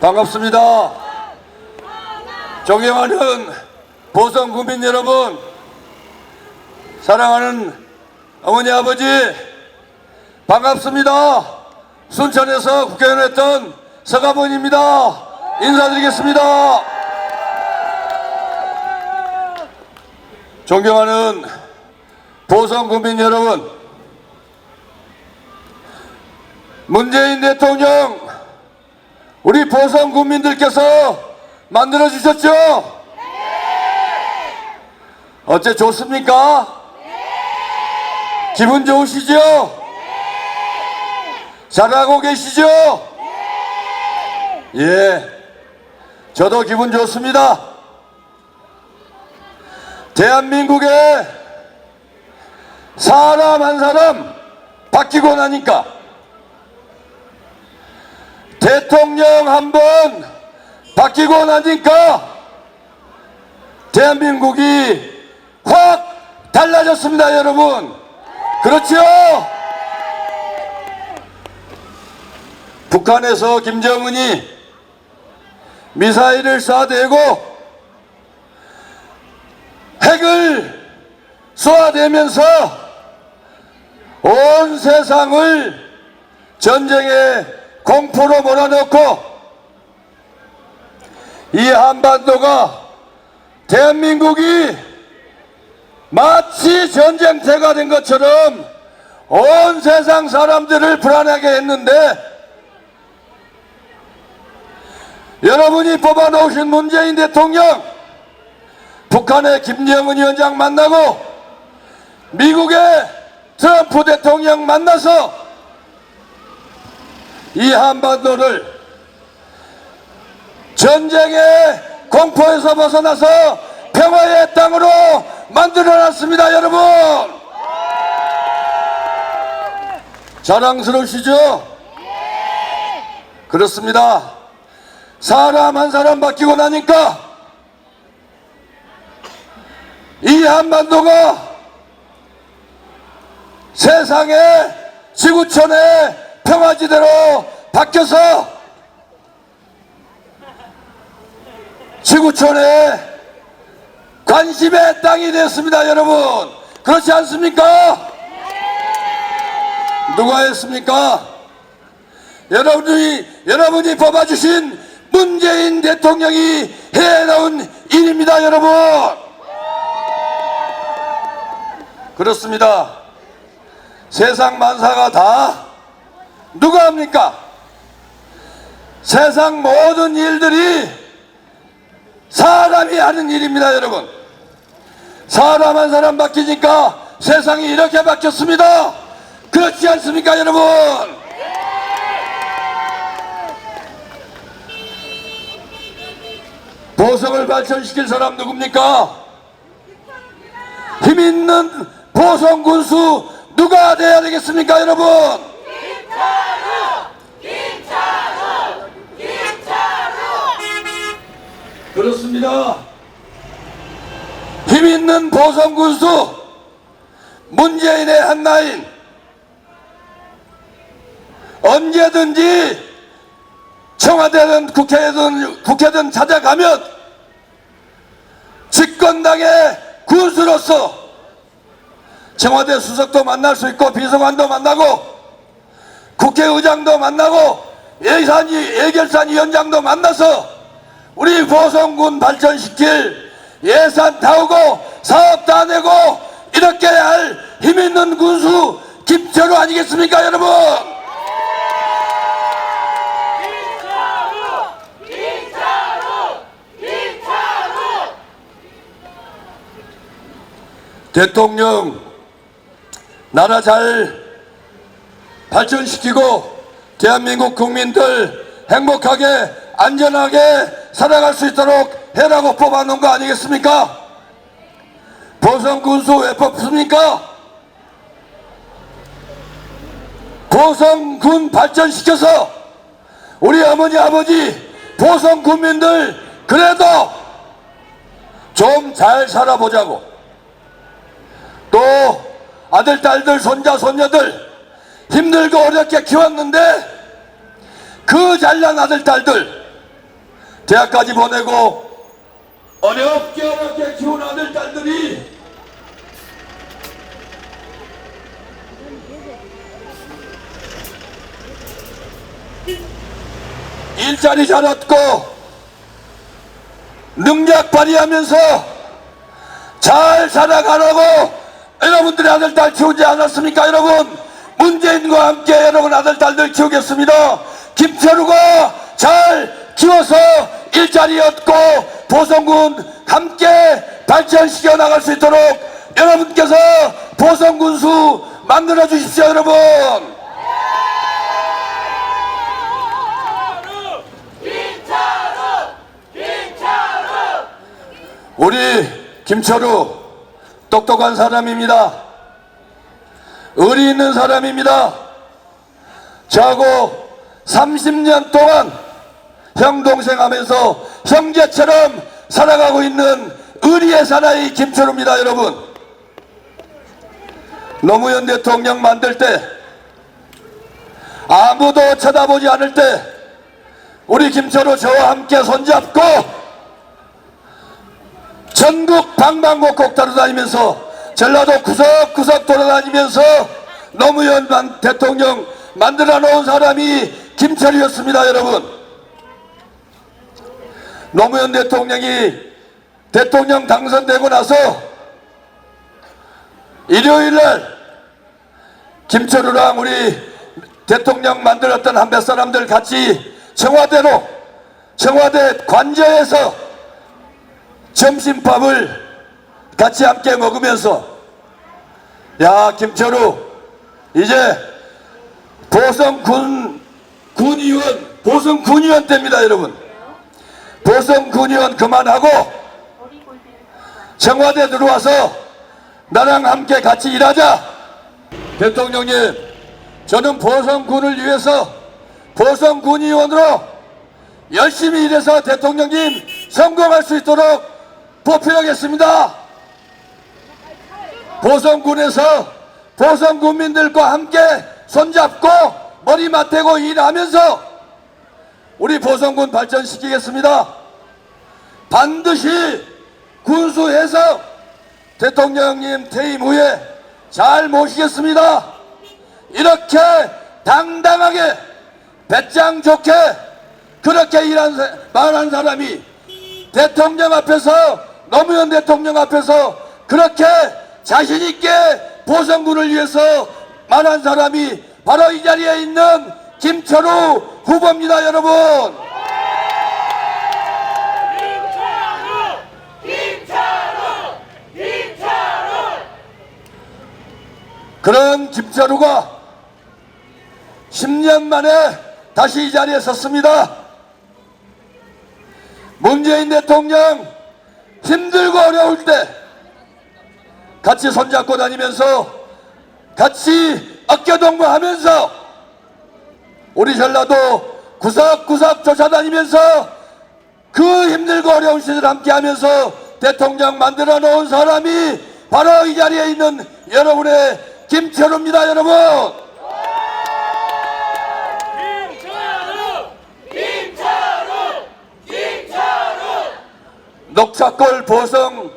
반갑습니다. 존경하는 보성 국민 여러분, 사랑하는 어머니 아버지, 반갑습니다. 순천에서 국회의원 했던 서가모니입니다. 인사드리겠습니다. 존경하는 보성 국민 여러분, 문재인 대통령 우리 보성 국민들께서 만들어 주셨죠? 어째 좋습니까? 기분 좋으시죠? 잘하고 계시죠? 예, 저도 기분 좋습니다. 대한민국에 사람 한 사람 바뀌고 나니까 대통령 한 번 바뀌고 나니까 대한민국이 확 달라졌습니다, 여러분. 그렇죠? 북한에서 김정은이 미사일을 쏴대고 핵을 쏘아대면서 온 세상을 전쟁의 공포로 몰아넣고 이 한반도가 대한민국이 마치 전쟁터가 된 것처럼 온 세상 사람들을 불안하게 했는데 여러분이 뽑아놓으신 문재인 대통령 북한의 김정은 위원장 만나고 미국의 트럼프 대통령 만나서 이 한반도를 전쟁의 공포에서 벗어나서 평화의 땅으로 만들어놨습니다, 여러분. 자랑스러우시죠? 그렇습니다. 사람 한 사람 바뀌고 나니까 이 한반도가 세상의 지구촌의 평화지대로 바뀌어서 지구촌의 관심의 땅이 됐습니다, 여러분. 그렇지 않습니까? 누가 했습니까? 여러분이, 여러분이 뽑아주신 문재인 대통령이 해놓은 일입니다, 여러분. 그렇습니다. 세상 만사가 다 누가 합니까? 세상 모든 일들이 사람이 하는 일입니다, 여러분. 사람 한 사람 바뀌니까 세상이 이렇게 바뀌었습니다. 그렇지 않습니까, 여러분? 보성을 발전시킬 사람 누굽니까? 힘 있는 보성 군수 누가 돼야 되겠습니까, 여러분? 그렇습니다. 힘 있는 보성 군수 문재인의 한나인 언제든지 청와대든 국회든 국회든 찾아가면 집권당의 군수로서 청와대 수석도 만날 수 있고 비서관도 만나고 국회의장도 만나고 예산 예결산 위원장도 만나서 우리 보성군 발전시킬 예산 타오고 사업 다 내고 이렇게 할 힘 있는 군수 김철우 아니겠습니까 여러분? 대통령 나라 잘 발전시키고 대한민국 국민들 행복하게 안전하게 살아갈 수 있도록 해라고 뽑아놓은 거 아니겠습니까? 보성군수 왜 뽑습니까? 보성군 발전시켜서 우리 어머니 아버지 보성 국민들 그래도 좀 잘 살아보자고 또 아들 딸들 손자 손녀들 힘들고 어렵게 키웠는데 그 잘난 아들 딸들 대학까지 보내고 어렵게 어렵게 키운 아들 딸들이 일자리 잘 얻고 능력 발휘하면서 잘 살아가라고 여러분들의 아들 딸 키우지 않았습니까 여러분 문재인과 함께 여러분 아들 딸들 키우겠습니다. 김철우가 잘 키워서 일자리 얻고 보성군 함께 발전시켜 나갈 수 있도록 여러분께서 보성군수 만들어 주십시오 여러분. 우리 김철우 똑똑한 사람입니다. 의리 있는 사람입니다. 저하고 30년 동안 형 동생 하면서 형제처럼 살아가고 있는 의리의 사나이 김철우입니다 여러분 노무현 대통령 만들 때 아무도 쳐다보지 않을 때 우리 김철우 저와 함께 손잡고 전국 방방곡곡 돌아다니면서 전라도 구석구석 돌아다니면서 노무현 만- 대통령 만들어 놓은 사람이 김철이었습니다 여러분. 노무현 대통령이 대통령 당선되고 나서 일요일날 김철우랑 우리 대통령 만들었던 한몇 사람들 같이 청와대로 청와대 관저에서 점심밥을 같이 함께 먹으면서. 야 김철우. 이제 보성군 군의원 보성 군의원 때입니다 여러분. 보성 군의원 그만하고 청와대 들어와서 나랑 함께 같이 일하자. 대통령님 저는 보성군을 위해서 보성군의원으로 열심히 일해서 대통령님 성공할 수 있도록 보필하겠습니다. 보성군에서 보성 군민들과 함께 손잡고 머리 맞대고 일하면서 우리 보성군 발전시키겠습니다. 반드시 군수해서 대통령님 퇴임 후에 잘 모시겠습니다. 이렇게 당당하게 배짱 좋게 그렇게 일한 사- 말한 사람이 대통령 앞에서 노무현 대통령 앞에서 그렇게 자신 있게 보성군을 위해서 말한 사람이 바로 이 자리에 있는 김철우 후보입니다 여러분. 그런 김철우가 10년 만에 다시 이 자리에 섰습니다. 문재인 대통령 힘들고 어려울 때 같이 손잡고 다니면서 같이 어깨동무하면서 우리 전라도 구석구석 쫓아다니면서 그 힘들고 어려운 시절 함께하면서 대통령 만들어 놓은 사람이 바로 이 자리에 있는 여러분의 김철우입니다 여러분 김철우! 김철우! 김철우! 녹차골 보성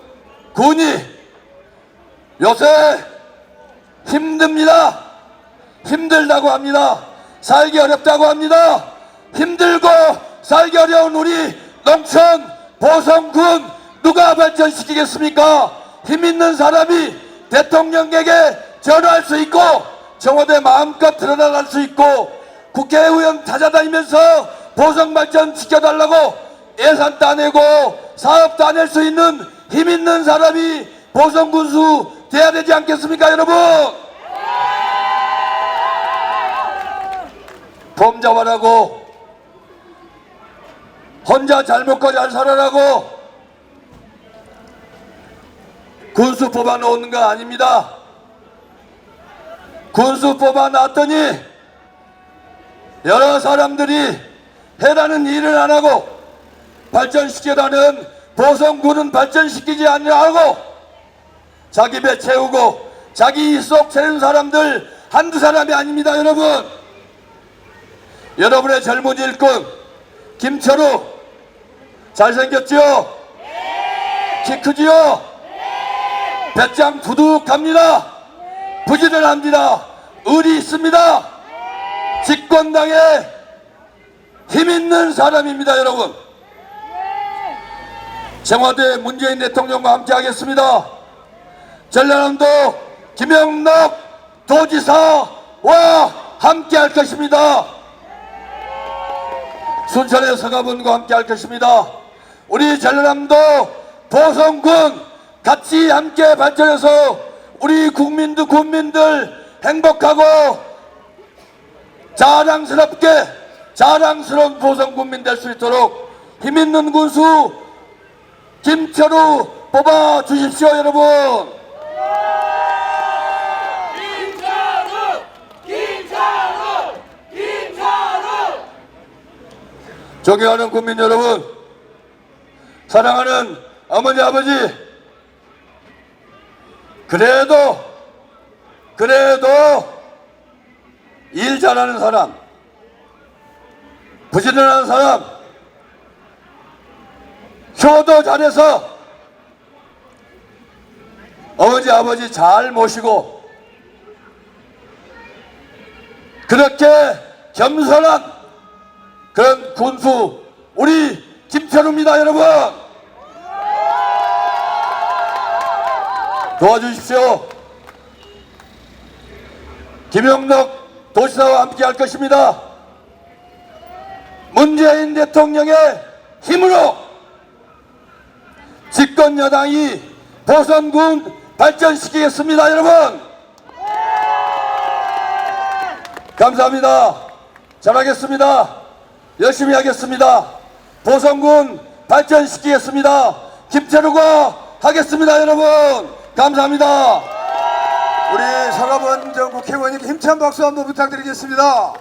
군이 요새 힘듭니다. 힘들다고 합니다. 살기 어렵다고 합니다. 힘들고 살기 어려운 우리 농촌 보성군 누가 발전시키겠습니까? 힘 있는 사람이 대통령에게 전화할 수 있고 청와대 마음껏 드러나갈 수 있고 국회의원 찾아다니면서 보성 발전 시켜달라고 예산 따내고 사업 따낼 수 있는 힘 있는 사람이 보성군수 돼야 되지 않겠습니까 여러분? 폼 잡아라고 혼자 잘 먹고 잘 살아라고 군수 뽑아 놓는 거 아닙니다. 군수 뽑아 놨더니 여러 사람들이 해라는 일을 안 하고 발전시키라는 보성군은 발전시키지 않으라고 자기 배 채우고 자기 속 채는 사람들 한두 사람이 아닙니다 여러분 여러분의 젊은 일꾼 김철우 잘생겼죠? 키 크지요? 배짱 두둑합니다. 부지런합니다. 의리 있습니다. 집권당에 힘 있는 사람입니다, 여러분. 청와대 문재인 대통령과 함께 하겠습니다. 전라남도 김영락 도지사와 함께 할 것입니다. 순천의 서가분과 함께 할 것입니다. 우리 전라남도 보성군 같이 함께 발전해서 우리 국민들 국민들 행복하고 자랑스럽게 자랑스러운 보성 국민 될 수 있도록 힘 있는 군수 김철우 뽑아 주십시오 여러분. 김철우 김철우 김철우 존경하는 국민 여러분, 사랑하는 어머니 아버지, 그래도 그래도 일 잘하는 사람, 부지런한 사람, 효도 잘해서 어머니 아버지 잘 모시고 그렇게 겸손한 그런 군수 우리 김철우입니다 여러분! 도와주십시오. 김영덕 도시사와 함께 할 것입니다. 문재인 대통령의 힘으로 집권 여당이 보선군 발전시키겠습니다 여러분! 감사합니다. 잘하겠습니다. 열심히 하겠습니다. 보성군 발전시키겠습니다. 김철우가 하겠습니다, 여러분. 감사합니다. 우리 서가번 전 국회의원님께 힘찬 박수 한번 부탁드리겠습니다.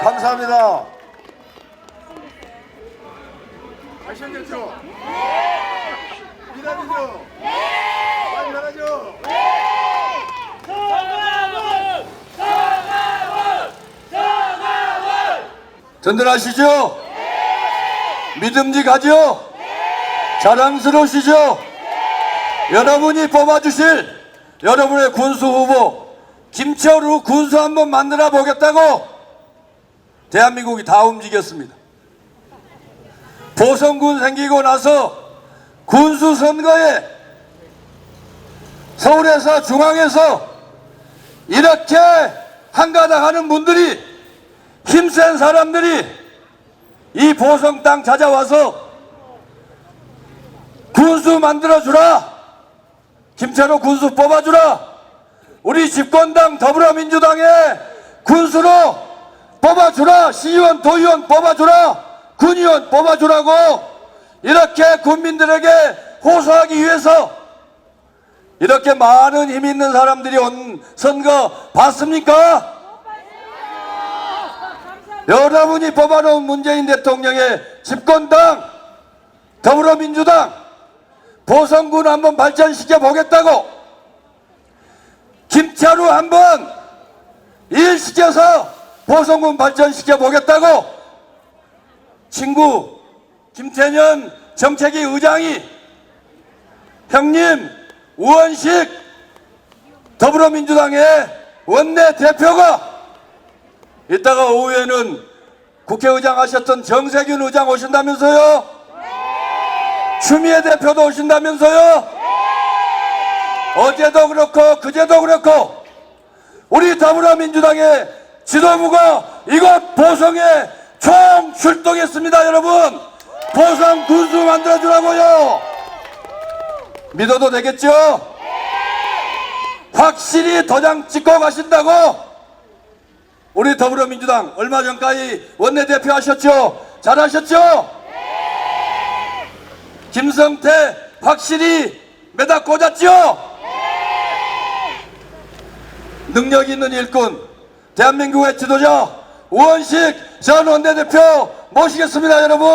감사합니다. 잘생겼죠? 미남이죠? 많이 잘하죠? 정하원 정하원 정하원 든든하시죠? 믿음직하죠? 자랑스러우시죠? 여러분이 뽑아주실 여러분의 군수 후보 김철우 군수 한번 만들어 보겠다고 대한민국이 다 움직였습니다. 보성군 생기고 나서 군수 선거에 서울에서 중앙에서 이렇게 한가닥 하는 분들이 힘센 사람들이 이 보성 땅 찾아와서 군수 만들어주라. 김철호 군수 뽑아주라. 우리 집권당 더불어민주당의 군수로 뽑아주라. 시의원, 도의원 뽑아주라. 군의원 뽑아주라고 이렇게 국민들에게 호소하기 위해서 이렇게 많은 힘 있는 사람들이 온 선거 봤습니까? 여러분이 뽑아놓은 문재인 대통령의 집권당 더불어민주당 보성군 한번 발전시켜 보겠다고 김차루 한번 일시켜서 보성군 발전시켜 보겠다고 친구 김태년 정책위 의장이 형님 우원식 더불어민주당의 원내 대표가 이따가 오후에는 국회의장 하셨던 정세균 의장 오신다면서요? 추미애 대표도 오신다면서요? 어제도 그렇고 그제도 그렇고 우리 더불어민주당의 지도부가 이곳 보성에 총 출동했습니다 여러분 보성 군수 만들어주라고요 믿어도 되겠죠? 확실히 도장 찍고 가신다고 우리 더불어민주당 얼마 전까지 원내대표 하셨죠? 잘하셨죠? 김성태 확실히 매다 꽂았죠? 능력 있는 일꾼 대한민국의 지도자 우원식 전 원내대표 모시겠습니다 여러분